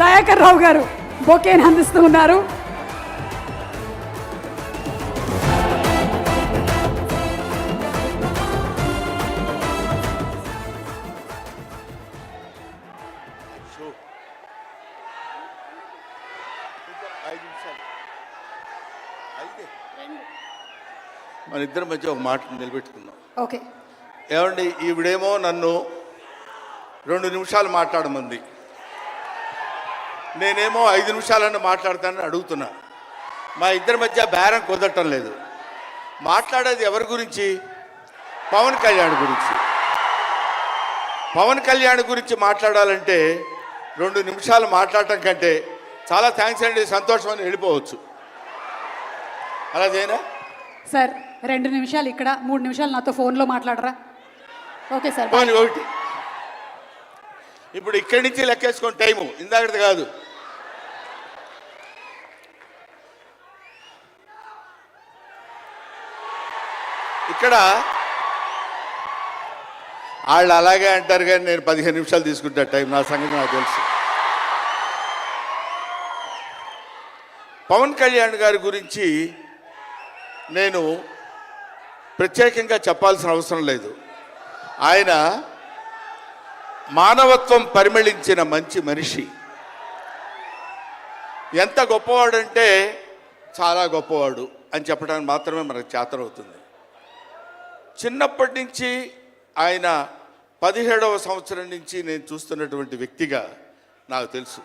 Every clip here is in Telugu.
దయాకర్ రావు గారు బొకేని అందిస్తూ ఉన్నారు. మన ఇద్దరి మధ్య ఒక మాట నిలబెట్టుకుందాం. ఓకే. ఏమండి ఈవిడేమో నన్ను రెండు నిమిషాలు మాట్లాడమంది. నేనేమో ఐదు నిమిషాలని మాట్లాడతానని అడుగుతున్నా. మా ఇద్దరి మధ్య బేరం కుదరటం లేదు. మాట్లాడేది ఎవరి గురించి? పవన్ కళ్యాణ్ గురించి. పవన్ కళ్యాణ్ గురించి మాట్లాడాలంటే రెండు నిమిషాలు మాట్లాడటం కంటే చాలా థ్యాంక్స్ అండి సంతోషం అని వెళ్ళిపోవచ్చు. అలా చేయనా? సార్ రెండు నిమిషాలు ఇక్కడ మూడు నిమిషాలు నాతో ఫోన్లో మాట్లాడరా? ఓకే సార్ ఒకటి. ఇప్పుడు ఇక్కడి నుంచి లెక్కేసుకోండి టైము. ఇందాకటి కాదు. ఇక్కడ వాళ్ళు అలాగే అంటారు కానీ నేను పదిహేను నిమిషాలు తీసుకుంటా టైం. నా సంగతి నాకు తెలుసు. పవన్ కళ్యాణ్ గారి గురించి నేను ప్రత్యేకంగా చెప్పాల్సిన అవసరం లేదు. ఆయన మానవత్వం పరిమళించిన మంచి మనిషి. ఎంత గొప్పవాడంటే చాలా గొప్పవాడు అని చెప్పడానికి మాత్రమే మనకు చేతనవుతుంది. చిన్నప్పటి నుంచి ఆయన పదిహేడవ సంవత్సరం నుంచి నేను చూస్తున్నటువంటి వ్యక్తిగా నాకు తెలుసు.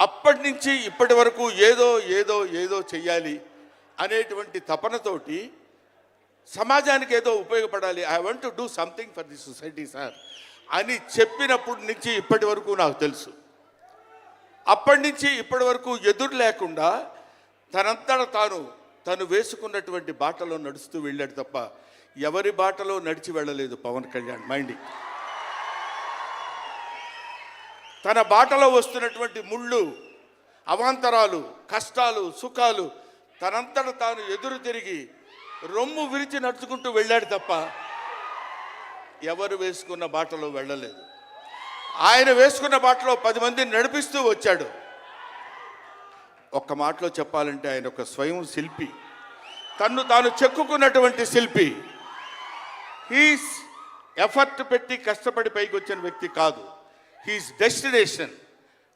అప్పటి నుంచి ఇప్పటి వరకు ఏదో ఏదో ఏదో చెయ్యాలి అనేటువంటి తపనతోటి సమాజానికి ఏదో ఉపయోగపడాలి. I want to do something for the society sir అని చెప్పినప్పటి నుంచి ఇప్పటి వరకు నాకు తెలుసు. అప్పటి నుంచి ఇప్పటి వరకు ఎదురు లేకుండా తనంతట తాను తను వేసుకున్నటువంటి బాటలో నడుస్తూ వెళ్ళాడు తప్ప ఎవరి బాటలో నడిచి వెళ్ళలేదు పవన్ కళ్యాణ్ మైండ్ తన బాటలో వస్తున్నటువంటి ముళ్ళు అవాంతరాలు కష్టాలు సుఖాలు తనంతట తాను ఎదురు తిరిగి రొమ్ము విరిచి నడుచుకుంటూ వెళ్ళాడు తప్ప ఎవరు వేసుకున్న బాటలో వెళ్ళలేదు. ఆయన వేసుకున్న బాటలో పది మందిని నడిపిస్తూ వచ్చాడు. ఒక్క మాటలో చెప్పాలంటే ఆయన ఒక స్వయం శిల్పి. తన్ను తాను చెక్కుకున్నటువంటి శిల్పి. హీస్ ఎఫర్ట్ పెట్టి కష్టపడి పైకి వచ్చిన వ్యక్తి కాదు. హీస్ డెస్టినేషన్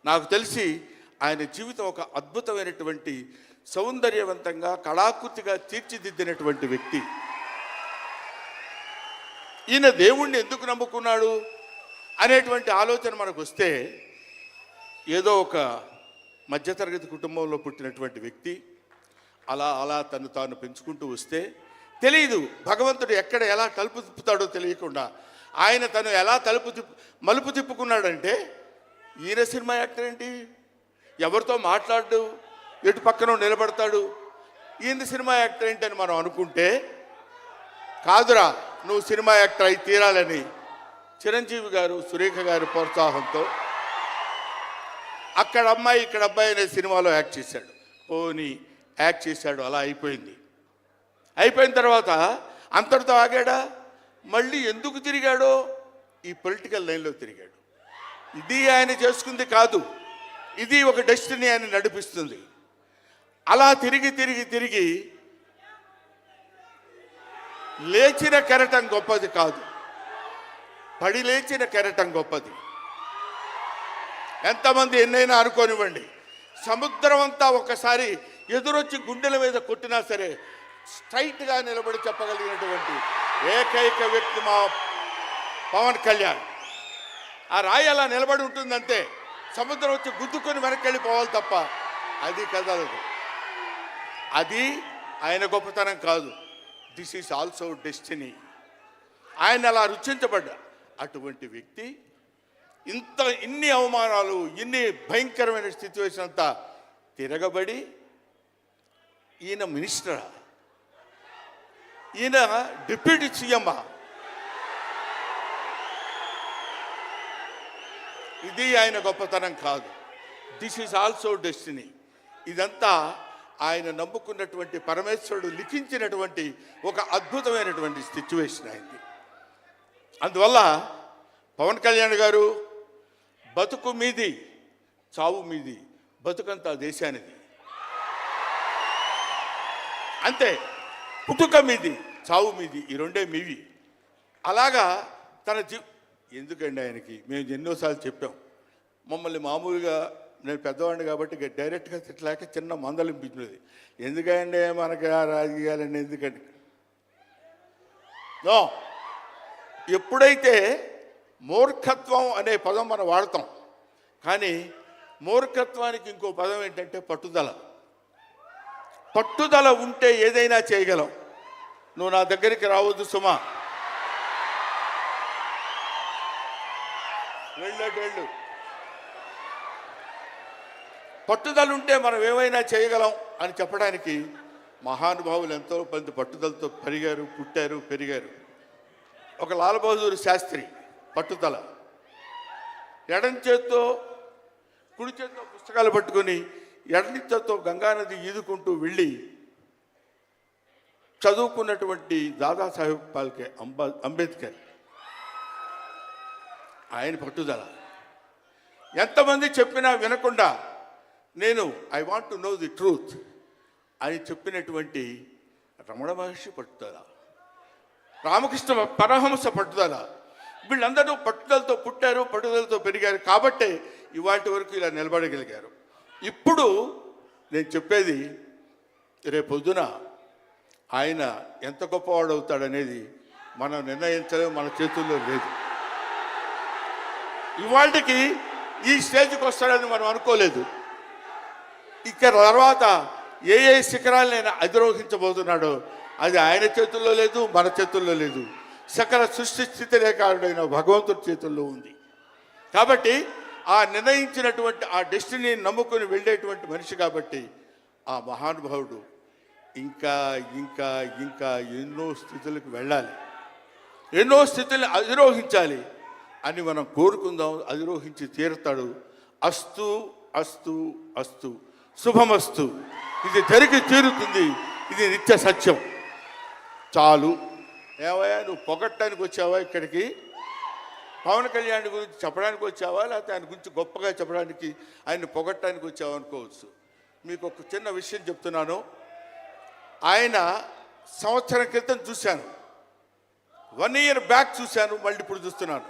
నాకు తెలిసి ఆయన జీవితం ఒక అద్భుతమైనటువంటి సౌందర్యవంతంగా కళాకృతిగా తీర్చిదిద్దినటువంటి వ్యక్తి. ఈయన దేవుణ్ణి ఎందుకు నమ్ముకున్నాడు అనేటువంటి ఆలోచన మనకు వస్తే ఏదో ఒక మధ్యతరగతి కుటుంబంలో పుట్టినటువంటి వ్యక్తి అలా అలా తను తాను పెంచుకుంటూ వస్తే తెలియదు భగవంతుడు ఎక్కడ ఎలా తలుపు తిప్పుతాడో తెలియకుండా ఆయన తను ఎలా తలుపు తిప్పు మలుపు తిప్పుకున్నాడంటే ఈయన సినిమా యాక్టర్ ఏంటి? ఎవరితో మాట్లాడు? ఎటు పక్కన నిలబడతాడు? ఈయన సినిమా యాక్టర్ ఏంటి అని మనం అనుకుంటే కాదురా నువ్వు సినిమా యాక్టర్ అయి తీరాలని చిరంజీవి గారు సురేఖ గారి ప్రోత్సాహంతో అక్కడ అమ్మాయి ఇక్కడ అబ్బాయి అనే సినిమాలో యాక్ట్ చేశాడు. పోనీ యాక్ట్ చేశాడు అలా అయిపోయింది. అయిపోయిన తర్వాత అంతటితో ఆగాడా? మళ్ళీ ఎందుకు తిరిగాడో? ఈ పొలిటికల్ లైన్లో తిరిగాడు. ఇది ఆయన చేసుకుంది కాదు. ఇది ఒక డెస్టినీ ఆయన నడిపిస్తుంది. అలా తిరిగి తిరిగి తిరిగి లేచిన కెరటం గొప్పది కాదు. పడి లేచిన కెరటం గొప్పది. ఎంతమంది ఎన్నైనా అనుకోనివ్వండి. సముద్రం అంతా ఒకసారి ఎదురొచ్చి గుండెల మీద కొట్టినా సరే స్ట్రైట్గా నిలబడి చెప్పగలిగినటువంటి ఏకైక వ్యక్తి మా పవన్ కళ్యాణ్. ఆ రాయి అలా నిలబడి ఉంటుందంటే సముద్రం వచ్చి గుద్దుకొని వెనక్కి వెళ్ళిపోవాలి తప్ప అది కదలదు. అది ఆయన గొప్పతనం కాదు. దిస్ ఈస్ ఆల్సో డెస్టినీ ఆయన అలా రుచించబడ్డా అటువంటి వ్యక్తి ఇంత ఇన్ని అవమానాలు ఇన్ని భయంకరమైన సిచ్యువేషన్ అంతా తిరగబడి ఈయన మినిస్టరా ఈయన డిప్యూటీ సీఎం ఇది ఆయన గొప్పతనం కాదు. దిస్ ఈజ్ ఆల్సో డెస్టినీ ఇదంతా ఆయన నమ్ముకున్నటువంటి పరమేశ్వరుడు లిఖించినటువంటి ఒక అద్భుతమైనటువంటి సిచ్యువేషన్ అయింది. అందువల్ల పవన్ కళ్యాణ్ గారు బతుకు మీది చావు మీది బతుకంతా దేశానిది. అంతే పుట్టుక మీది చావు మీది ఈ రెండే మీవి. అలాగా తన జీ ఎందుకండి ఆయనకి? మేము ఎన్నోసార్లు చెప్పాం. మమ్మల్ని మామూలుగా నేను పెద్దవాడిని కాబట్టి ఇక డైరెక్ట్గా తిట్టలేక చిన్న మందలింపించినది ఎందుకంటే మనకి ఆ రాజకీయాలండి ఎందుకండి? నో. ఎప్పుడైతే మూర్ఖత్వం అనే పదం మనం వాడతాం కానీ మూర్ఖత్వానికి ఇంకో పదం ఏంటంటే పట్టుదల. పట్టుదల ఉంటే ఏదైనా చేయగలం. నువ్వు నా దగ్గరికి రావద్దు సుమా. వెళ్ళటు వెళ్ళు పట్టుదల ఉంటే మనం ఏమైనా చేయగలం అని చెప్పడానికి మహానుభావులు ఎంతో మంది పట్టుదలతో పెరిగారు పుట్టారు పెరిగారు. ఒక లాల్ బహదూర్ శాస్త్రి పట్టుదల. ఎడం చేత్తో కుడి చేత్తో పుస్తకాలు పట్టుకొని ఎడని చేత్తో గంగానది ఈదుకుంటూ వెళ్ళి చదువుకున్నటువంటి దాదాసాహెబ్ పాల్కే అంబా అంబేద్కర్. ఆయన పట్టుదల. ఎంతమంది చెప్పినా వినకుండా నేను I want to know the truth అని చెప్పినటువంటి రమణ మహర్షి పట్టుదల రామకృష్ణ పరహంస పట్టుదల వీళ్ళందరూ పట్టుదలతో పుట్టారు పట్టుదలతో పెరిగారు కాబట్టే ఇవాటి వరకు ఇలా నిలబడగలిగారు. ఇప్పుడు నేను చెప్పేది రేపొద్దున ఆయన ఎంత గొప్పవాడు అవుతాడనేది మనం నిర్ణయించలేము మన చేతుల్లో లేదు. ఇవాళకి ఈ స్టేజ్కి వస్తాడని మనం అనుకోలేదు. ఇక తర్వాత ఏ ఏ శిఖరాలనైనా అధిరోహించబోతున్నాడో అది ఆయన చేతుల్లో లేదు మన చేతుల్లో లేదు. సకల సృష్టి స్థితి రేఖాడుడైన భగవంతుడి చేతుల్లో ఉంది. కాబట్టి ఆ నిర్ణయించినటువంటి ఆ డెస్టినీ నమ్ముకొని వెళ్ళేటువంటి మనిషి కాబట్టి ఆ మహానుభావుడు ఇంకా ఇంకా ఇంకా ఎన్నో స్థితులకు వెళ్ళాలి. ఎన్నో స్థితులను అధిరోహించాలి అని మనం కోరుకుందాం. అధిరోహించి తీరుతాడు. అస్తు అస్తు అస్తు. శుభమస్తు. ఇది జరిగి తీరుతుంది. ఇది నిత్య సత్యం. చాలు. ఏవయ్యా నువ్వు పొగట్టడానికి వచ్చావా ఇక్కడికి? పవన్ కళ్యాణ్ గురించి చెప్పడానికి వచ్చావా? లేకపోతే ఆయన గురించి గొప్పగా చెప్పడానికి ఆయన్ని పొగట్టడానికి వచ్చావా అనుకోవచ్చు. మీకు ఒక చిన్న విషయం చెప్తున్నాను. ఆయన సంవత్సరం క్రితం చూశాను. వన్ ఇయర్ బ్యాక్ చూశాను మళ్ళీ ఇప్పుడు చూస్తున్నాను.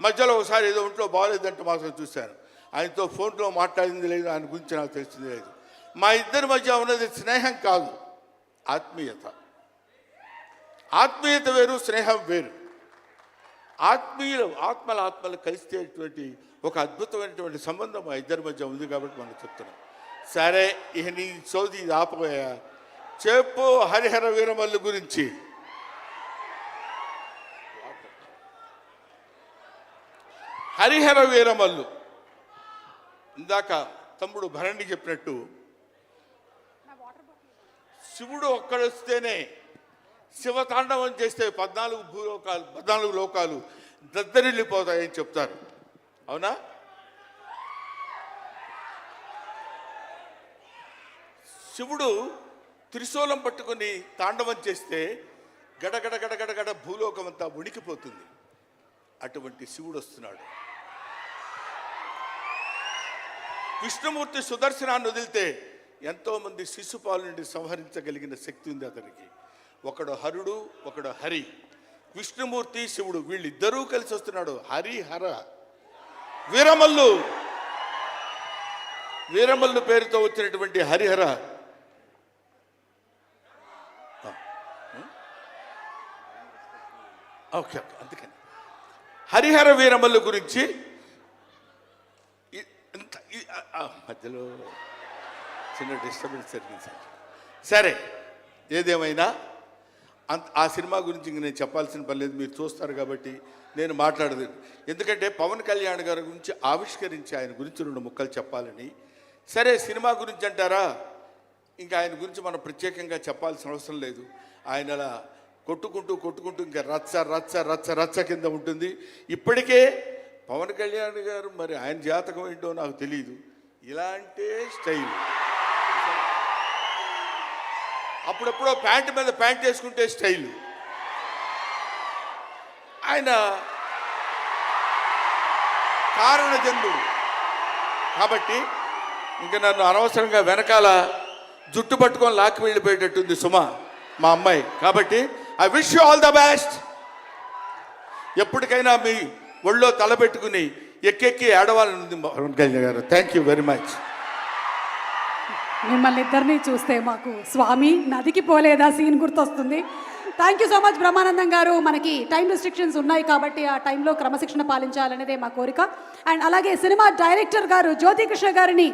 మధ్యలో ఒకసారి ఏదో ఒంట్లో బాగాలేదంటే మాత్రం చూశాను. ఆయనతో ఫోన్లో మాట్లాడింది లేదు ఆయన గురించి నాకు తెలిసింది లేదు. మా ఇద్దరి మధ్య ఉన్నది స్నేహం కాదు ఆత్మీయత. ఆత్మీయత వేరు స్నేహం వేరు. ఆత్మీయులు ఆత్మల ఆత్మలు కలిసేటువంటి ఒక అద్భుతమైనటువంటి సంబంధం మా ఇద్దరి మధ్య ఉంది కాబట్టి మనం చెప్తున్నాం. సరే ఇక నీ సోది ఆపబోయా? చెప్పు హరిహర వీరమల్లు గురించి. హరిహర వీరమల్లు. ఇందాక తమ్ముడు భరణి చెప్పినట్టు శివుడు ఒక్కడొస్తేనే శివతాండవం చేస్తే పద్నాలుగు భూలోకాలు పద్నాలుగు లోకాలు దద్దరిల్లిపోతాయని చెప్తారు. అవునా? శివుడు త్రిశూలం పట్టుకొని తాండవం చేస్తే గడగడ గడగడ గడ భూలోకం అంతా ఉణికిపోతుంది. అటువంటి శివుడు వస్తున్నాడు విష్ణుమూర్తి సుదర్శనాన్ని వదిలితే ఎంతోమంది శిశుపాలు నుండి సంహరించగలిగిన శక్తి ఉంది అతనికి. ఒకడు హరుడు ఒకడు హరి. విష్ణుమూర్తి శివుడు వీళ్ళిద్దరూ కలిసి వస్తున్నాడు. హరి హర. వీరమల్లు. వీరమల్లు పేరుతో వచ్చినటువంటి హరిహర. ఓకే ఓకే అందుకని. హరిహర వీరమల్లు గురించి మధ్యలో చిన్న డిస్టర్బెన్స్ జరిగింది సార్. సరే ఏదేమైనా అంత ఆ సినిమా గురించి ఇంక నేను చెప్పాల్సిన పని లేదు మీరు చూస్తారు కాబట్టి నేను మాట్లాడదు. ఎందుకంటే పవన్ కళ్యాణ్ గారి గురించి ఆవిష్కరించి ఆయన గురించి రెండు ముక్కలు చెప్పాలని. సరే సినిమా గురించి అంటారా? ఇంకా ఆయన గురించి మనం ప్రత్యేకంగా చెప్పాల్సిన అవసరం లేదు. ఆయన అలా కొట్టుకుంటూ కొట్టుకుంటూ ఇంకా రచ్చ రచ్చ రచ్చ రచ్చ కింద ఉంటుంది. ఇప్పటికే పవన్ కళ్యాణ్ గారు మరి ఆయన జాతకం ఏంటో నాకు తెలియదు ఇలాంటి స్టైల్. అప్పుడప్పుడో ప్యాంట్ మీద ప్యాంట్ వేసుకుంటే స్టైల్. ఆయన కారణ జన్ముడు కాబట్టి ఇంకా నన్ను అనవసరంగా వెనకాల జుట్టు పట్టుకొని లాక్కి వెళ్ళిపోయేటట్టుంది సుమ మా అమ్మాయి. కాబట్టి I wish you all the best ఎప్పటికైనా మీ ఒళ్ళో తలపెట్టుకుని ఎక్కెక్కి ఏడవాలని ఉంది పవన్ కళ్యాణ్ గారు థ్యాంక్ యూ వెరీ మచ్ మిమ్మల్ని ఇద్దరిని చూస్తే మాకు స్వామి నదికి పోలేదా సీన్ గుర్తొస్తుంది. Thank you so much Brahmanandam garu. మనకి టైం రెస్ట్రిక్షన్స్ ఉన్నాయి కాబట్టి ఆ టైంలో క్రమశిక్షణ పాలించాలనేదే మా కోరిక. అండ్ అలాగే సినిమా డైరెక్టర్ గారు జ్యోతి కృష్ణ గారిని